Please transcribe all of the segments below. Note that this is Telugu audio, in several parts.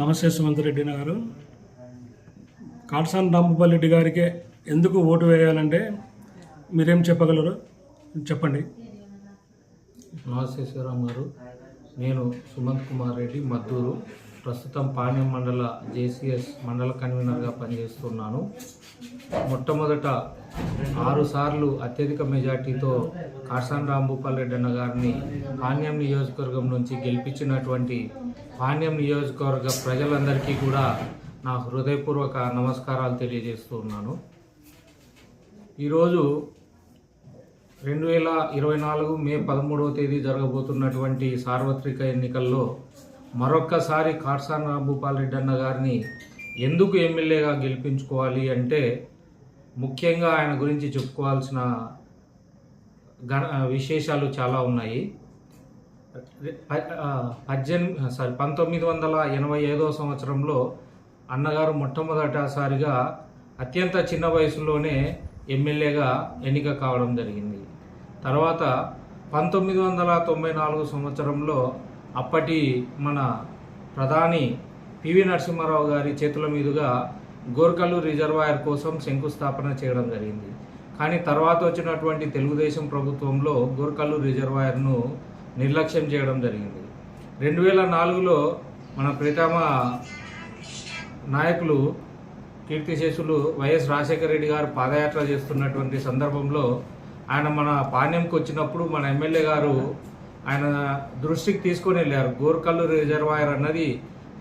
నమస్తే సుమంత్ రెడ్డి గారు. కాటసాని రాంభూపాల్ రెడ్డి గారికి ఎందుకు ఓటు వేయాలంటే మీరేం చెప్పగలరు? చెప్పండి. నమస్తే శివరామ్ గారు. నేను సుమంత్ కుమార్ రెడ్డి మద్దూరు. ప్రస్తుతం పాణ్యం మండల జేసీఎస్ మండల కన్వీనర్గా పనిచేస్తున్నాను. మొట్టమొదట ఆరు సార్లు అత్యధిక మెజార్టీతో కాసాన్ రాంభూపాల్ రెడ్డి అన్న గారిని పాణ్యం నియోజకవర్గం నుంచి గెలిపించినటువంటి పాణ్యం నియోజకవర్గ ప్రజలందరికీ కూడా నా హృదయపూర్వక నమస్కారాలు తెలియజేస్తూ ఉన్నాను. ఈరోజు రెండు వేల ఇరవై నాలుగు మే పదమూడవ తేదీ జరగబోతున్నటువంటి సార్వత్రిక ఎన్నికల్లో మరొక్కసారి కార్సాన్ రాంభూపాల్ రెడ్డి అన్న గారిని ఎందుకు ఎమ్మెల్యేగా గెలిపించుకోవాలి అంటే ముఖ్యంగా ఆయన గురించి చెప్పుకోవాల్సిన గణ విశేషాలు చాలా ఉన్నాయి. ప- పద్దెనిమిది సారీ పంతొమ్మిది వందల ఎనభై ఐదవ సంవత్సరంలో అన్నగారు మొట్టమొదటిసారిగా అత్యంత చిన్న వయసులోనే ఎమ్మెల్యేగా ఎన్నిక కావడం జరిగింది. తర్వాత పంతొమ్మిది వందల తొంభై నాలుగు సంవత్సరంలో అప్పటి మన ప్రధాని పివి నరసింహారావు గారి చేతుల మీదుగా గోర్కల్లు రిజర్వాయర్ కోసం శంకుస్థాపన చేయడం జరిగింది. కానీ తర్వాత వచ్చినటువంటి తెలుగుదేశం ప్రభుత్వంలో గోర్కల్లు రిజర్వాయర్ను నిర్లక్ష్యం చేయడం జరిగింది. రెండు వేల నాలుగులో మన ప్రీతమ నాయకులు కీర్తిశేషులు వైఎస్ రాజశేఖర రెడ్డి గారు పాదయాత్ర చేస్తున్నటువంటి సందర్భంలో ఆయన మన పాణ్యంకి వచ్చినప్పుడు మన ఎమ్మెల్యే గారు ఆయన దృష్టికి తీసుకొని వెళ్ళారు. గోర్కల్లు రిజర్వాయర్ అన్నది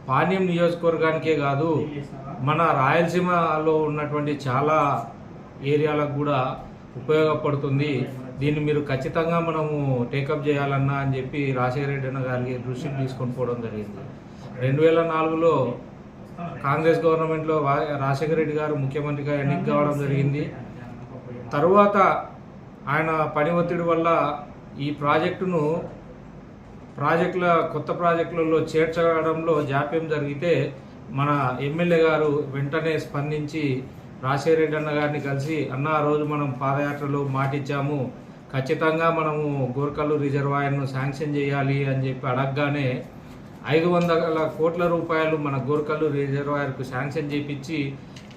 పాణ్యం నియోజకవర్గానికే కాదు మన రాయలసీమలో ఉన్నటువంటి చాలా ఏరియాలకు కూడా ఉపయోగపడుతుంది. దీన్ని మీరు ఖచ్చితంగా మనము టేకప్ చేయాలన్నా అని చెప్పి రాజశేఖర అన్న గారికి దృష్టికి తీసుకొని పోవడం జరిగింది. రెండు వేల నాలుగులో కాంగ్రెస్ గవర్నమెంట్లో వా- రాజశేఖర రెడ్డి గారు ముఖ్యమంత్రిగా ఎన్నిక కావడం జరిగింది. తరువాత ఆయన పని ఒత్తిడి వల్ల ఈ ప్రాజెక్టును ప్రాజెక్టుల కొత్త ప్రాజెక్టులలో చేర్చడంలో జాప్యం జరిగితే మన ఎమ్మెల్యే గారు వెంటనే స్పందించి రాజశేఖరెడ్డి అన్న గారిని కలిసి అన్న ఆ రోజు మనం పాదయాత్రలో మాటిచ్చాము. ఖచ్చితంగా మనము గోర్కల్లు రిజర్వాయర్ను శాంక్షన్ చేయాలి అని చెప్పి అడగగానే ఐదు వందల కోట్ల రూపాయలు మన గోర్కల్లు రిజర్వాయర్కు శాంక్షన్ చేపించి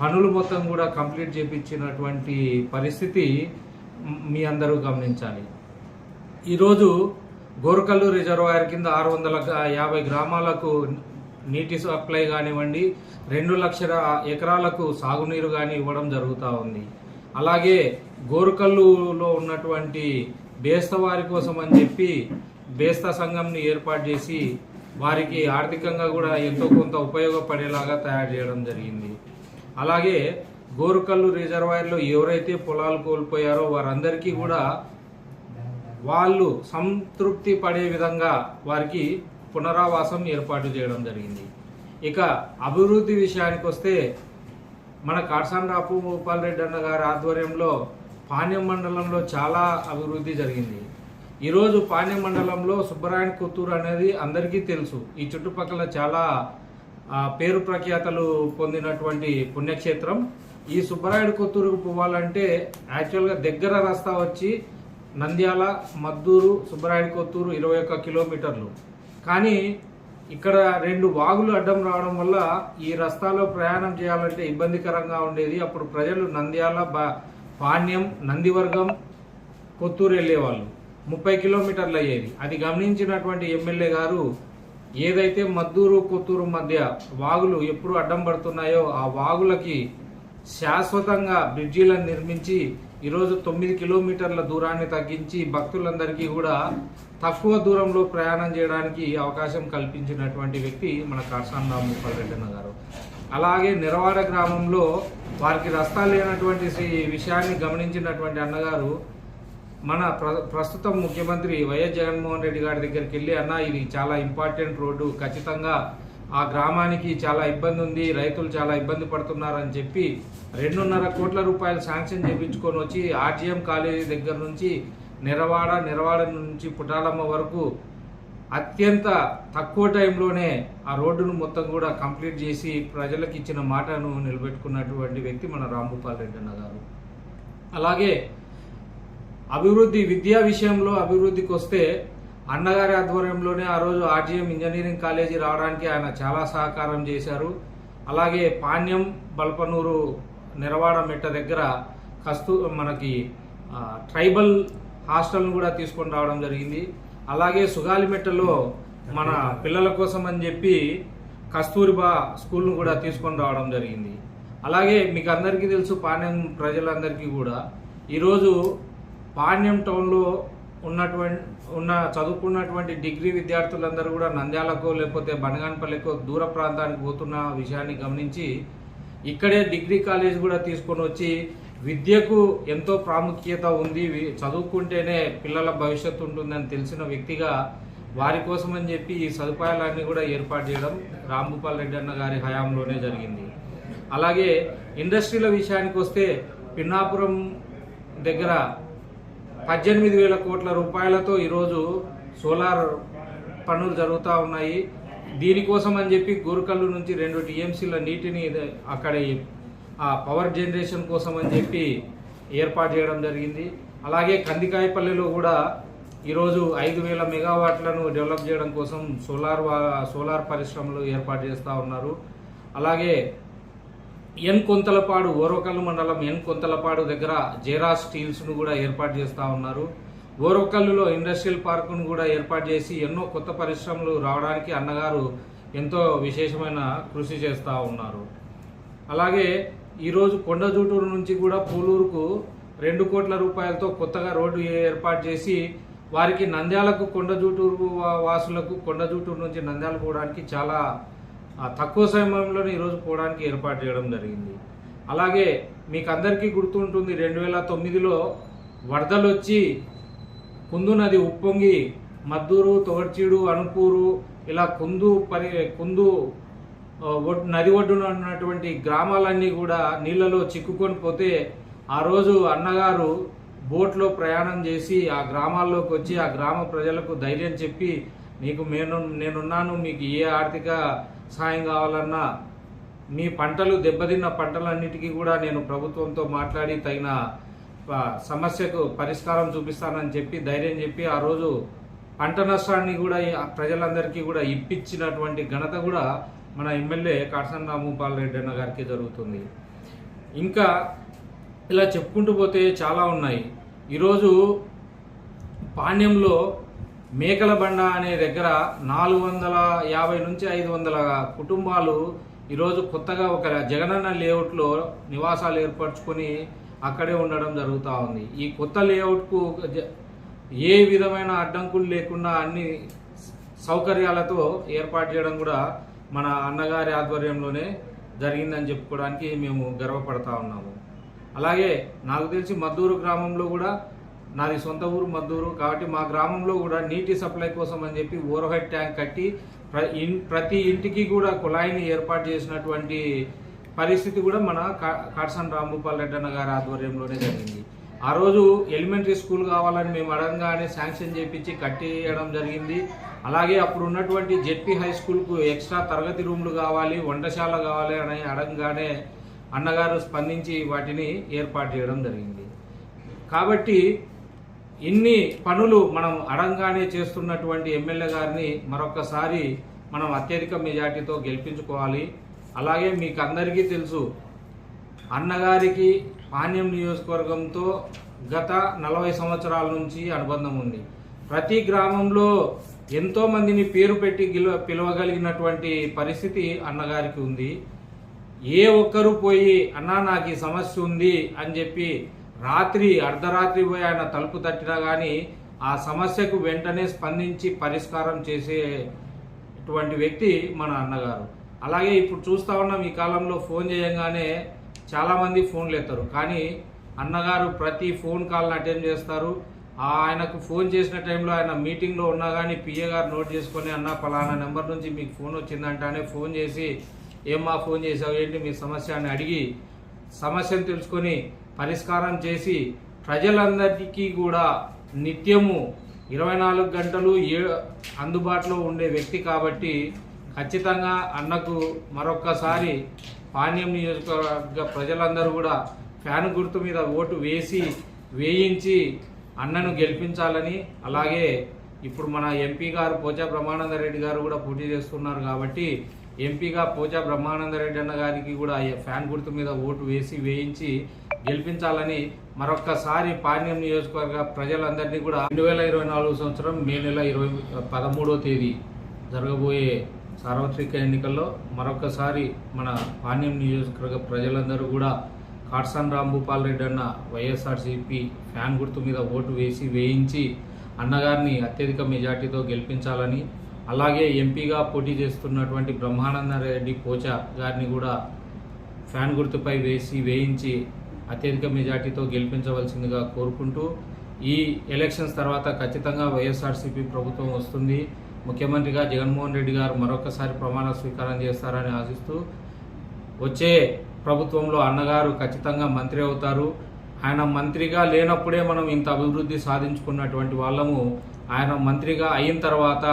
పనులు మొత్తం కూడా కంప్లీట్ చేపించినటువంటి పరిస్థితి మీ అందరూ గమనించాలి. ఈరోజు గోరకల్లు రిజర్వాయర్ కింద ఆరు వందల యాభై గ్రామాలకు నీటి సప్లై కానివ్వండి రెండు లక్షల ఎకరాలకు సాగునీరు కానీ ఇవ్వడం జరుగుతూ ఉంది. అలాగే గోరుకల్లులో ఉన్నటువంటి బేస్త వారి కోసం అని చెప్పి బేస్త సంఘంని ఏర్పాటు చేసి వారికి ఆర్థికంగా కూడా ఎంతో కొంత ఉపయోగపడేలాగా తయారు చేయడం జరిగింది. అలాగే గోరుకల్లు రిజర్వాయర్లో ఎవరైతే పొలాలు కోల్పోయారో వారందరికీ కూడా వాళ్ళు సంతృప్తి పడే విధంగా వారికి పునరావాసం ఏర్పాటు చేయడం జరిగింది. ఇక అభివృద్ధి విషయానికి వస్తే మన కాట్సాన్ రాపు గోపాల్ రెడ్డి అన్న గారి ఆధ్వర్యంలో పాణ్యం మండలంలో చాలా అభివృద్ధి జరిగింది. ఈరోజు పాణ్యం మండలంలో సుబ్బరాయణ కొత్తూరు అనేది అందరికీ తెలుసు. ఈ చుట్టుపక్కల చాలా పేరు ప్రఖ్యాతలు పొందినటువంటి పుణ్యక్షేత్రం. ఈ సుబ్బరాయుడు కొత్తూరుకు పోవాలంటే యాక్చువల్గా దగ్గర రస్తా వచ్చి నంద్యాల మద్దూరు సుబ్బరాయుడు కొత్తూరు ఇరవై ఒక్క కిలోమీటర్లు. కానీ ఇక్కడ రెండు వాగులు అడ్డం రావడం వల్ల ఈ రస్తాలో ప్రయాణం చేయాలంటే ఇబ్బందికరంగా ఉండేది. అప్పుడు ప్రజలు నంద్యాల బా పాణ్యం నందివర్గం కొత్తూరు వెళ్ళేవాళ్ళు. ముప్పై కిలోమీటర్లు అయ్యేది. అది గమనించినటువంటి ఎమ్మెల్యే గారు ఏదైతే మద్దూరు కొత్తూరు మధ్య వాగులు ఎప్పుడు అడ్డం పడుతున్నాయో ఆ వాగులకి శాశ్వతంగా బ్రిడ్జీలను నిర్మించి ఈరోజు తొమ్మిది కిలోమీటర్ల దూరాన్ని తగ్గించి భక్తులందరికీ కూడా తక్కువ దూరంలో ప్రయాణం చేయడానికి అవకాశం కల్పించినటువంటి వ్యక్తి మన కాసాన్ రామ్మోహన్ రెడ్డి అన్న గారు. అలాగే నిరవాడ గ్రామంలో వారికి రస్తా లేనటువంటి విషయాన్ని గమనించినటువంటి అన్నగారు మన ప్ర ప్రస్తుతం ముఖ్యమంత్రి వైఎస్ జగన్మోహన్ రెడ్డి గారి దగ్గరికి వెళ్ళి అన్న ఇది చాలా ఇంపార్టెంట్ రోడ్డు. ఖచ్చితంగా ఆ గ్రామానికి చాలా ఇబ్బంది ఉంది రైతులు చాలా ఇబ్బంది పడుతున్నారని చెప్పి రెండున్నర కోట్ల రూపాయలు శాంక్షన్ చేయించుకొని వచ్చి ఆర్జీఎం కాలేజీ దగ్గర నుంచి నిరవాడ నిరవాడ నుంచి పుటాలమ్మ వరకు అత్యంత తక్కువ టైంలోనే ఆ రోడ్డును మొత్తం కూడా కంప్లీట్ చేసి ప్రజలకు ఇచ్చిన మాటను నిలబెట్టుకున్నటువంటి వ్యక్తి మన రాంభూపాల్ రెడ్డి అన్న గారు. అలాగే అభివృద్ధి విద్యా విషయంలో అభివృద్ధికి వస్తే అన్నగారి ఆధ్వర్యంలోనే ఆ రోజు ఆర్జీఎం ఇంజనీరింగ్ కాలేజీ రావడానికి ఆయన చాలా సహకారం చేశారు. అలాగే పాణ్యం బల్పనూరు నిరవాడ మెట్ట దగ్గర కస్తూ మనకి ట్రైబల్ హాస్టల్ను కూడా తీసుకొని రావడం జరిగింది. అలాగే సుగాలిమెట్టలో మన పిల్లల కోసం అని చెప్పి కస్తూరిబా స్కూల్ను కూడా తీసుకొని రావడం జరిగింది. అలాగే మీకు అందరికీ తెలుసు పాణ్యం ప్రజలందరికీ కూడా. ఈరోజు పాణ్యం టౌన్లో ఉన్నటువంటి ఉన్న చదువుకున్నటువంటి డిగ్రీ విద్యార్థులందరూ కూడా నంద్యాలకో లేకపోతే బనగానపల్లికో దూర ప్రాంతానికి పోతున్న విషయాన్ని గమనించి ఇక్కడే డిగ్రీ కాలేజ్ కూడా తీసుకొని వచ్చి విద్యకు ఎంతో ప్రాముఖ్యత ఉంది. చదువుకుంటేనే పిల్లల భవిష్యత్తు ఉంటుందని తెలిసిన వ్యక్తిగా వారి కోసం అని చెప్పి ఈ సదుపాయాలన్నీ కూడా ఏర్పాటు చేయడం రాంభూపాల్ రెడ్డి అన్న గారి హయాంలోనే జరిగింది. అలాగే ఇండస్ట్రీల విషయానికి వస్తే పిన్నాపురం దగ్గర పద్దెనిమిది వేల కోట్ల రూపాయలతో ఈరోజు సోలార్ పనులు జరుగుతూ ఉన్నాయి. దీనికోసం అని చెప్పి గోరుకల్లు నుంచి రెండు టీఎంసీల నీటిని అక్కడ ఆ పవర్ జనరేషన్ కోసం అని చెప్పి ఏర్పాటు చేయడం జరిగింది. అలాగే కందికాయపల్లిలో కూడా ఈరోజు ఐదు వేల మెగావాట్లను డెవలప్ చేయడం కోసం సోలార్ వా- సోలార్ పరిశ్రమలు ఏర్పాటు చేస్తూ ఉన్నారు. అలాగే ఎన్ కొంతలపాడు ఓరకల్లు మండలం ఎన్ కొంతలపాడు దగ్గర జేరా స్టీల్స్ను కూడా ఏర్పాటు చేస్తూ ఉన్నారు. ఓరకల్లులో ఇండస్ట్రియల్ పార్కును కూడా ఏర్పాటు చేసి ఎన్నో కొత్త పరిశ్రమలు రావడానికి అన్నగారు ఎంతో విశేషమైన కృషి చేస్తూ ఉన్నారు. అలాగే ఈరోజు కొండజూటూరు నుంచి కూడా పూలూరుకు రెండు కోట్ల రూపాయలతో కొత్తగా రోడ్డు ఏర్పాటు చేసి వారికి నంద్యాలకు కొండజూటూరు వాసులకు కొండజూటూరు నుంచి నంద్యాల పోవడానికి చాలా ఆ, తక్కువ సమయంలోనే ఈరోజు పోవడానికి ఏర్పాటు చేయడం జరిగింది. అలాగే మీకు అందరికీ గుర్తుంటుంది రెండు వేల తొమ్మిదిలో వరదలు వచ్చి కుందు నది ఉప్పొంగి మద్దూరు తొగర్చీడు అణుపూరు ఇలా కుందు పరి కుందు నది ఒడ్డున ఉన్నటువంటి గ్రామాలన్నీ కూడా నీళ్ళలో చిక్కుకొని పోతే ఆ రోజు అన్నగారు బోట్లో ప్రయాణం చేసి ఆ గ్రామాల్లోకి వచ్చి ఆ గ్రామ ప్రజలకు ధైర్యం చెప్పి నీకు నేను నేనున్నాను మీకు ఏ ఆర్థిక సాయం కావాలన్నా మీ పంటలు దెబ్బతిన్న పంటలన్నిటికీ కూడా నేను ప్రభుత్వంతో మాట్లాడి తగిన సమస్యకు పరిష్కారం చూపిస్తానని చెప్పి ధైర్యం చెప్పి ఆ రోజు పంట నష్టాన్ని కూడా ప్రజలందరికీ కూడా ఇప్పించినటువంటి ఘనత కూడా మన ఎమ్మెల్యే కాటసన్ రామూపాల్ రెడ్డి అన్న గారికి జరుగుతుంది. ఇంకా ఇలా చెప్పుకుంటూ పోతే చాలా ఉన్నాయి. ఈరోజు పాణ్యంలో మేకల బండ అనే దగ్గర నాలుగు వందల యాభై నుంచి ఐదు వందల కుటుంబాలు ఈరోజు కొత్తగా ఒక జగనన్న లేఅవుట్లో నివాసాలు ఏర్పరచుకొని అక్కడే ఉండడం జరుగుతూ ఉంది. ఈ కొత్త లేఅవుట్కు ఏ విధమైన అడ్డంకులు లేకుండా అన్ని సౌకర్యాలతో ఏర్పాటు చేయడం కూడా మన అన్నగారి ఆధ్వర్యంలోనే జరిగిందని చెప్పుకోవడానికి మేము గర్వపడతా ఉన్నాము. అలాగే నాకు తెలిసి మద్దూరు గ్రామంలో కూడా నాది సొంత ఊరు మద్దూరు. కాబట్టి మా గ్రామంలో కూడా నీటి సప్లై కోసం అని చెప్పి ఓవర్హెడ్ ట్యాంక్ కట్టి ప్రతి ఇంటికి కూడా కుళాయిని ఏర్పాటు చేసినటువంటి పరిస్థితి కూడా మన కా- కాటసన్ రాంభూపాల్ రెడ్డన్న గారి ఆధ్వర్యంలోనే జరిగింది. ఆ రోజు ఎలిమెంటరీ స్కూల్ కావాలని మేము అడగగానే శాంక్షన్ చేపించి కట్టేయడం జరిగింది. అలాగే అప్పుడు ఉన్నటువంటి జెడ్పీ హై స్కూల్కు ఎక్స్ట్రా తరగతి రూమ్లు కావాలి వంటశాల కావాలి అని అడగగానే అన్నగారు స్పందించి వాటిని ఏర్పాటు చేయడం జరిగింది. కాబట్టి ఇన్ని పనులు మనం అడంగానే చేస్తున్నటువంటి ఎమ్మెల్యే గారిని మరొకసారి మనం అత్యధిక మెజార్టీతో గెలిపించుకోవాలి. అలాగే మీకు అందరికీ తెలుసు అన్నగారికి పాణ్యం నియోజకవర్గంతో గత నలభై సంవత్సరాల నుంచి అనుబంధం ఉంది. ప్రతి గ్రామంలో ఎంతో మందిని పేరు పెట్టి గిల పిలవగలిగినటువంటి పరిస్థితి అన్నగారికి ఉంది. ఏ ఒక్కరు పోయి అన్నా నాకు ఈ సమస్య ఉంది అని చెప్పి రాత్రి అర్ధరాత్రి పోయి ఆయన తలుపు తట్టినా కానీ ఆ సమస్యకు వెంటనే స్పందించి పరిష్కారం చేసేటువంటి వ్యక్తి మన అన్నగారు. అలాగే ఇప్పుడు చూస్తా ఉన్నాం ఈ కాలంలో ఫోన్ చేయగానే చాలామంది ఫోన్లు ఎత్తారు. కానీ అన్నగారు ప్రతి ఫోన్ కాల్ని అటెండ్ చేస్తారు. ఆ ఆయనకు ఫోన్ చేసిన టైంలో ఆయన మీటింగ్లో ఉన్నా కానీ పిఏ గారు నోట్ చేసుకొని అన్న పలానా నెంబర్ నుంచి మీకు ఫోన్ వచ్చిందంటానే ఫోన్ చేసి ఏమ్మా ఫోన్ చేసావు? ఏంటి మీ సమస్య? అని అడిగి సమస్యను తెలుసుకొని పరిష్కారం చేసి ప్రజలందరికీ కూడా నిత్యము ఇరవై నాలుగు గంటలు ఏ అందుబాటులో ఉండే వ్యక్తి కాబట్టి ఖచ్చితంగా అన్నకు మరొక్కసారి పాణ్యం నియోజకవర్గ ప్రజలందరూ కూడా ఫ్యాన్ గుర్తు మీద ఓటు వేసి వేయించి అన్నను గెలిపించాలని అలాగే ఇప్పుడు మన ఎంపీ గారు పోచా బ్రహ్మానంద రెడ్డి గారు కూడా పోటీ చేస్తున్నారు కాబట్టి ఎంపీగా పోచా బ్రహ్మానంద రెడ్డి అన్న గారికి కూడా ఫ్యాన్ గుర్తు మీద ఓటు వేసి వేయించి గెలిపించాలని మరొక్కసారి పాణ్యం నియోజకవర్గ ప్రజలందరినీ కూడా రెండు వేల ఇరవై నాలుగు సంవత్సరం మే నెల ఇరవై పదమూడో తేదీ జరగబోయే సార్వత్రిక ఎన్నికల్లో మరొకసారి మన పాణ్యం నియోజకవర్గ ప్రజలందరూ కూడా కాట్సాన్ రాంభూపాల్ రెడ్డి అన్న వైఎస్ఆర్సీపీ ఫ్యాన్ గుర్తు మీద ఓటు వేసి వేయించి అన్నగారిని అత్యధిక మెజార్టీతో గెలిపించాలని అలాగే ఎంపీగా పోటీ చేస్తున్నటువంటి బ్రహ్మానంద రెడ్డి పోచా గారిని కూడా ఫ్యాన్ గుర్తుపై వేసి వేయించి అత్యధిక మెజార్టీతో గెలిపించవలసిందిగా కోరుకుంటూ ఈ ఎలక్షన్స్ తర్వాత ఖచ్చితంగా వైఎస్ఆర్సీపీ ప్రభుత్వం వస్తుంది. ముఖ్యమంత్రిగా జగన్మోహన్ రెడ్డి గారు మరొకసారి ప్రమాణ స్వీకారం చేస్తారని ఆశిస్తూ వచ్చే ప్రభుత్వంలో అన్నగారు ఖచ్చితంగా మంత్రి అవుతారు. ఆయన మంత్రిగా లేనప్పుడే మనం ఇంత అభివృద్ధి సాధించుకున్నటువంటి వాళ్ళము. ఆయన మంత్రిగా అయిన తర్వాత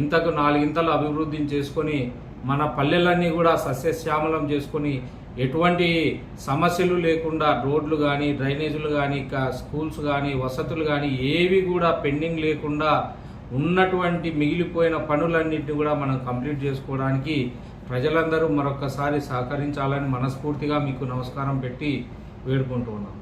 ఇంతకు నాలుగింతలు అభివృద్ధిని చేసుకొని మన పల్లెలన్నీ కూడా సస్యశ్యామలం చేసుకొని ఎటువంటి సమస్యలు లేకుండా రోడ్లు కానీ డ్రైనేజీలు కానీ స్కూల్స్ కానీ వసతులు కానీ ఏవి కూడా పెండింగ్ లేకుండా ఉన్నటువంటి మిగిలిపోయిన పనులన్నింటినీ కూడా మనం కంప్లీట్ చేసుకోవడానికి ప్రజలందరూ మరొకసారి సహకరించాలని మనస్ఫూర్తిగా మీకు నమస్కారం పెట్టి వేడుకుంటూ ఉన్నాం.